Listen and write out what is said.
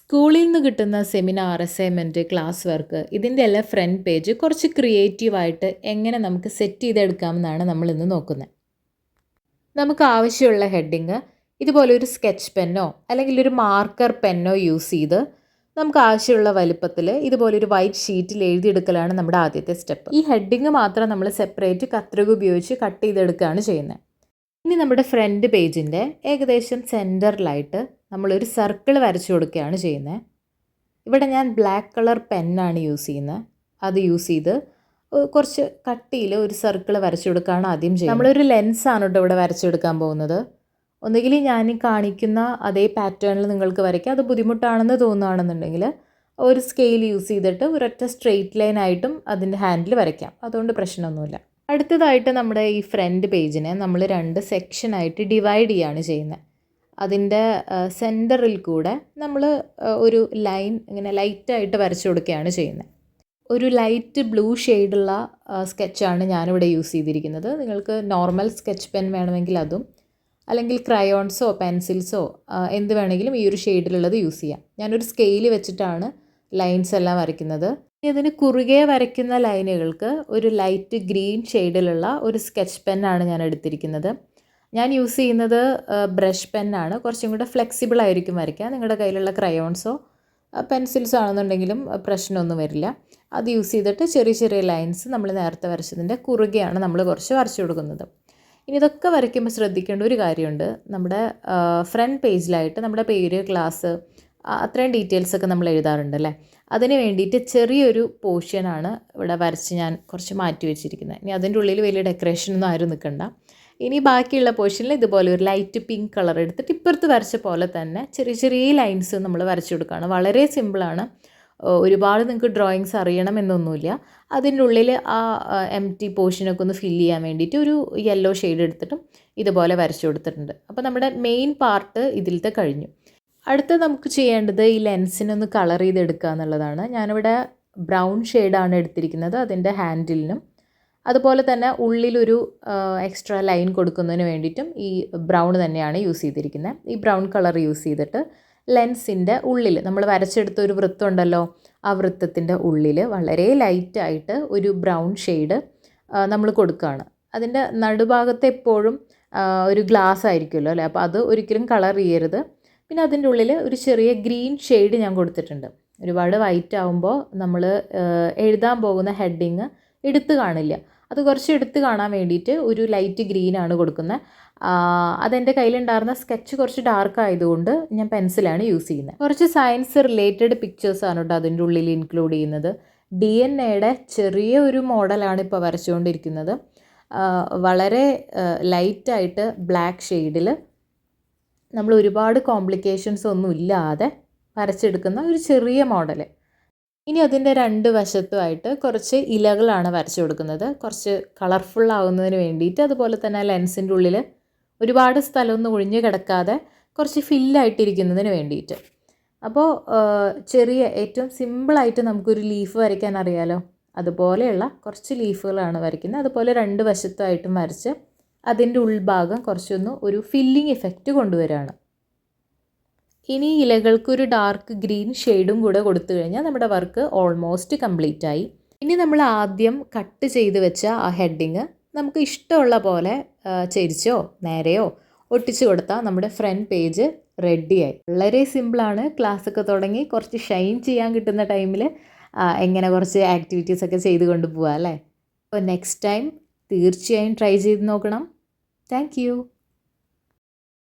സ്കൂളിൽ നിന്ന് കിട്ടുന്ന സെമിനാർ അസൈൻമെന്റ് ക്ലാസ് വർക്ക് ഇതിന്റെ എല്ലാം ഫ്രണ്ട് പേജ് കുറച്ച് ക്രിയേറ്റീവായിട്ട് എങ്ങനെ നമുക്ക് സെറ്റ് ചെയ്തെടുക്കാമെന്നാണ് നമ്മൾ ഇന്ന് നോക്കുന്നത്. നമുക്ക് ആവശ്യമുള്ള ഹെഡിങ് ഇതുപോലെ ഒരു സ്കെച്ച് പെന്നോ അല്ലെങ്കിൽ ഒരു മാർക്കർ പെന്നോ യൂസ് ചെയ്ത് നമുക്ക് ആവശ്യമുള്ള വലുപ്പത്തിൽ ഇതുപോലെ ഒരു വൈറ്റ് ഷീറ്റിൽ എഴുതിയെടുക്കലാണ് നമ്മുടെ ആദ്യത്തെ സ്റ്റെപ്പ് ഈ ഹെഡിങ് മാത്രം നമ്മൾ സെപ്പറേറ്റ് കത്രിക ഉപയോഗിച്ച് കട്ട് ചെയ്തെടുക്കുകയാണ് ചെയ്യുന്നത്. ഇനി നമ്മുടെ ഫ്രണ്ട് പേജിന്റെ ഏകദേശം സെന്ററിലായിട്ട് നമ്മളൊരു സർക്കിൾ വരച്ചു കൊടുക്കുകയാണ് ചെയ്യുന്നത്. ഇവിടെ ഞാൻ ബ്ലാക്ക് കളർ പെന്നാണ് യൂസ് ചെയ്യുന്നത്. അത് യൂസ് ചെയ്ത് കുറച്ച് കട്ടിയിൽ ഒരു സർക്കിൾ വരച്ചു കൊടുക്കുകയാണ് ആദ്യം ചെയ്യുന്നത്. നമ്മളൊരു ലെൻസാണ് കേട്ടോ ഇവിടെ വരച്ചെടുക്കാൻ പോകുന്നത്. ഒന്നുകിൽ ഞാൻ കാണിക്കുന്ന അതേ പാറ്റേണിൽ നിങ്ങൾക്ക് വരയ്ക്കാം. അത് ബുദ്ധിമുട്ടാണെന്ന് തോന്നുകയാണെന്നുണ്ടെങ്കിൽ ഒരു സ്കെയിൽ യൂസ് ചെയ്തിട്ട് ഒരൊറ്റ സ്ട്രെയിറ്റ് ലൈനായിട്ടും അതിന്റെ ഹാൻഡിൽ വരയ്ക്കാം. അതുകൊണ്ട് പ്രശ്നമൊന്നുമില്ല. അടുത്തതായിട്ട് നമ്മുടെ ഈ ഫ്രണ്ട് പേജിനെ നമ്മൾ രണ്ട് സെക്ഷനായിട്ട് ഡിവൈഡ് ചെയ്യാണ് ചെയ്യുന്നത് അതിന്റെ സെന്ററിൽ കൂടെ നമ്മൾ ഒരു ലൈൻ ഇങ്ങനെ ലൈറ്റായിട്ട് വരച്ചു കൊടുക്കുകയാണ് ചെയ്യുന്നത് ഒരു ലൈറ്റ് ബ്ലൂ ഷെയ്ഡുള്ള സ്കെച്ചാണ് ഞാനിവിടെ യൂസ് ചെയ്തിരിക്കുന്നത്. നിങ്ങൾക്ക് നോർമൽ സ്കെച്ച് പെൻ വേണമെങ്കിൽ അതും അല്ലെങ്കിൽ ക്രയോൺസോ പെൻസിൽസോ എന്ത് വേണമെങ്കിലും ഈ ഒരു ഷെയ്ഡിലുള്ളത് യൂസ് ചെയ്യാം. ഞാനൊരു സ്കെയിൽ വെച്ചിട്ടാണ് ലൈൻസ് എല്ലാം വരയ്ക്കുന്നത്. ഇനി അതിന് കുറുകെ വരയ്ക്കുന്ന ലൈനുകൾക്ക് ഒരു ലൈറ്റ് ഗ്രീൻ ഷെയ്ഡിലുള്ള ഒരു സ്കെച്ച് പെന്നാണ് ഞാൻ എടുത്തിരിക്കുന്നത്. ഞാൻ യൂസ് ചെയ്യുന്നത് ബ്രഷ് പെന്നാണ് കുറച്ചും കൂടെ ഫ്ലെക്സിബിൾ ആയിരിക്കും വരയ്ക്കാൻ. നിങ്ങളുടെ കയ്യിലുള്ള ക്രയോൺസോ പെൻസിൽസോ ആണെന്നുണ്ടെങ്കിലും പ്രശ്നമൊന്നും വരില്ല. അത് യൂസ് ചെയ്തിട്ട് ചെറിയ ചെറിയ ലൈൻസ് നമ്മൾ നേരത്തെ വരച്ചതിന്റെ കുറുകെയാണ് നമ്മൾ കുറച്ച് വരച്ചു കൊടുക്കുന്നത്. ഇനി ഇതൊക്കെ വരയ്ക്കുമ്പോൾ ശ്രദ്ധിക്കേണ്ട ഒരു കാര്യമുണ്ട്. നമ്മുടെ ഫ്രണ്ട് പേജിലായിട്ട് നമ്മുടെ പേര് ക്ലാസ് അത്രയും ഡീറ്റെയിൽസ് ഒക്കെ നമ്മൾ എഴുതാറുണ്ട് അല്ലേ? അതിന് വേണ്ടിയിട്ട് ചെറിയൊരു പോർഷനാണ് ഇവിടെ വരച്ച് ഞാൻ കുറച്ച് മാറ്റി വെച്ചിരിക്കുന്നത്. ഇനി അതിന്റെ ഉള്ളിൽ വലിയ ഡെക്കറേഷനൊന്നും ആരും നിൽക്കണ്ട. ഇനി ബാക്കിയുള്ള പോർഷനിൽ ഇതുപോലെ ഒരു ലൈറ്റ് പിങ്ക് കളർ എടുത്തിട്ട് ഇപ്പുറത്ത് വരച്ച പോലെ തന്നെ ചെറിയ ചെറിയ ലൈൻസ് നമ്മൾ വരച്ചു കൊടുക്കുകയാണ്. വളരെ സിമ്പിളാണ് ഒരുപാട് നിങ്ങൾക്ക് ഡ്രോയിങ്സ് അറിയണം എന്നൊന്നുമില്ല. അതിന്റെ ഉള്ളിൽ ആ എം ടി പോർഷനൊക്കെ ഒന്ന് ഫില്ല് ചെയ്യാൻ വേണ്ടിയിട്ട് ഒരു യെല്ലോ ഷെയ്ഡ് എടുത്തിട്ടും ഇതുപോലെ വരച്ചു കൊടുത്തിട്ടുണ്ട്. അപ്പോൾ നമ്മുടെ മെയിൻ പാർട്ട് ഇതിലത്തെ കഴിഞ്ഞു. അടുത്ത നമുക്ക് ചെയ്യേണ്ടത് ഈ ലെൻസിനൊന്ന് കളർ ചെയ്തെടുക്കുക എന്നുള്ളതാണ്. ഞാനിവിടെ ബ്രൗൺ ഷെയ്ഡാണ് എടുത്തിരിക്കുന്നത് അതിന്റെ ഹാൻഡിലിനും അതുപോലെ തന്നെ ഉള്ളിലൊരു എക്സ്ട്രാ ലൈൻ കൊടുക്കുന്നതിന് വേണ്ടിയിട്ടും ഈ ബ്രൗൺ തന്നെയാണ് യൂസ് ചെയ്തിരിക്കുന്നത്. ഈ ബ്രൗൺ കളർ യൂസ് ചെയ്തിട്ട് ലെൻസിന്റെ ഉള്ളിൽ നമ്മൾ വരച്ചെടുത്ത ഒരു വൃത്തമുണ്ടല്ലോ ആ വൃത്തത്തിന്റെ ഉള്ളിൽ വളരെ ലൈറ്റായിട്ട് ഒരു ബ്രൗൺ ഷെയ്ഡ് നമ്മൾ കൊടുക്കുകയാണ്. അതിന്റെ നടുഭാഗത്ത് എപ്പോഴും ഒരു ഗ്ലാസ് ആയിരിക്കുമല്ലോ അല്ലേ? അപ്പോൾ അത് ഒരിക്കലും കളർ ചെയ്യരുത്. പിന്നെ അതിന്റെ ഉള്ളിൽ ഒരു ചെറിയ ഗ്രീൻ ഷെയ്ഡ് ഞാൻ കൊടുത്തിട്ടുണ്ട്. ഒരുപാട് വൈറ്റ് ആകുമ്പോൾ നമ്മൾ എഴുതാൻ പോകുന്ന ഹെഡിങ് എടുത്ത് കാണില്ല. അത് കുറച്ച് എടുത്ത് കാണാൻ വേണ്ടിയിട്ട് ഒരു ലൈറ്റ് ഗ്രീൻ ആണ് കൊടുക്കുന്നത് അതെന്റെ കയ്യിലുണ്ടായിരുന്ന സ്കെച്ച് കുറച്ച് ഡാർക്ക് ആയതുകൊണ്ട് ഞാൻ പെൻസിലാണ് യൂസ് ചെയ്യുന്നത് കുറച്ച് സയൻസ് റിലേറ്റഡ് പിക്ചേഴ്സാണ് കേട്ടോ അതിന്റെ ഉള്ളിൽ ഇൻക്ലൂഡ് ചെയ്യുന്നത്. ഡി എൻ എയുടെ ചെറിയ ഒരു മോഡലാണ് ഇപ്പോൾ വരച്ചുകൊണ്ടിരിക്കുന്നത്. വളരെ ലൈറ്റായിട്ട് ബ്ലാക്ക് ഷെയ്ഡിൽ നമ്മൾ ഒരുപാട് കോംപ്ലിക്കേഷൻസ് ഒന്നും ഇല്ലാതെ വരച്ചെടുക്കുന്ന ഒരു ചെറിയ മോഡൽ ഇനി അതിന്റെ രണ്ട് വശത്തുമായിട്ട് കുറച്ച് ഇലകളാണ് വരച്ചു കൊടുക്കുന്നത് കുറച്ച് കളർഫുൾ ആവുന്നതിന് വേണ്ടിയിട്ട് അതുപോലെ തന്നെ ലെൻസിന്റെ ഉള്ളിൽ ഒരുപാട് സ്ഥലമൊന്നും ഒഴിഞ്ഞു കിടക്കാതെ കുറച്ച് ഫില്ലായിട്ടിരിക്കുന്നതിന് വേണ്ടിയിട്ട്. അപ്പോൾ ചെറിയ ഏറ്റവും സിമ്പിളായിട്ട് നമുക്കൊരു ലീഫ് വരയ്ക്കാൻ അറിയാലോ? അതുപോലെയുള്ള കുറച്ച് ലീഫുകളാണ് വരയ്ക്കുന്നത്. അതുപോലെ രണ്ട് വശത്തായിട്ടും വരച്ച് അതിന്റെ ഉൾഭാഗം കുറച്ചൊന്ന് ഒരു ഫില്ലിംഗ് എഫക്റ്റ് കൊണ്ടുവരികയാണ് ഇനി ഇലകൾക്കൊരു ഡാർക്ക് ഗ്രീൻ ഷെയ്ഡും കൂടെ കൊടുത്തു കഴിഞ്ഞാൽ നമ്മുടെ വർക്ക് ഓൾമോസ്റ്റ് കംപ്ലീറ്റ് ആയി. ഇനി നമ്മൾ ആദ്യം കട്ട് ചെയ്ത് വെച്ച ആ ഹെഡിങ് നമുക്ക് ഇഷ്ടമുള്ള പോലെ ചരിച്ചോ ചെരിച്ചോ നേരെയോ ഒട്ടിച്ചു കൊടുത്താൽ നമ്മുടെ ഫ്രണ്ട് പേജ് റെഡിയായി വളരെ സിമ്പിളാണ് ക്ലാസ്സൊക്കെ തുടങ്ങി കുറച്ച് ഷൈൻ ചെയ്യാൻ കിട്ടുന്ന ടൈമിൽ എങ്ങനെ കുറച്ച് ആക്ടിവിറ്റീസ് ഒക്കെ ചെയ്ത് കൊണ്ടുപോകാം അല്ലേ? അപ്പോൾ നെക്സ്റ്റ് ടൈം തീർച്ചയായും ട്രൈ ചെയ്ത് നോക്കണം. താങ്ക്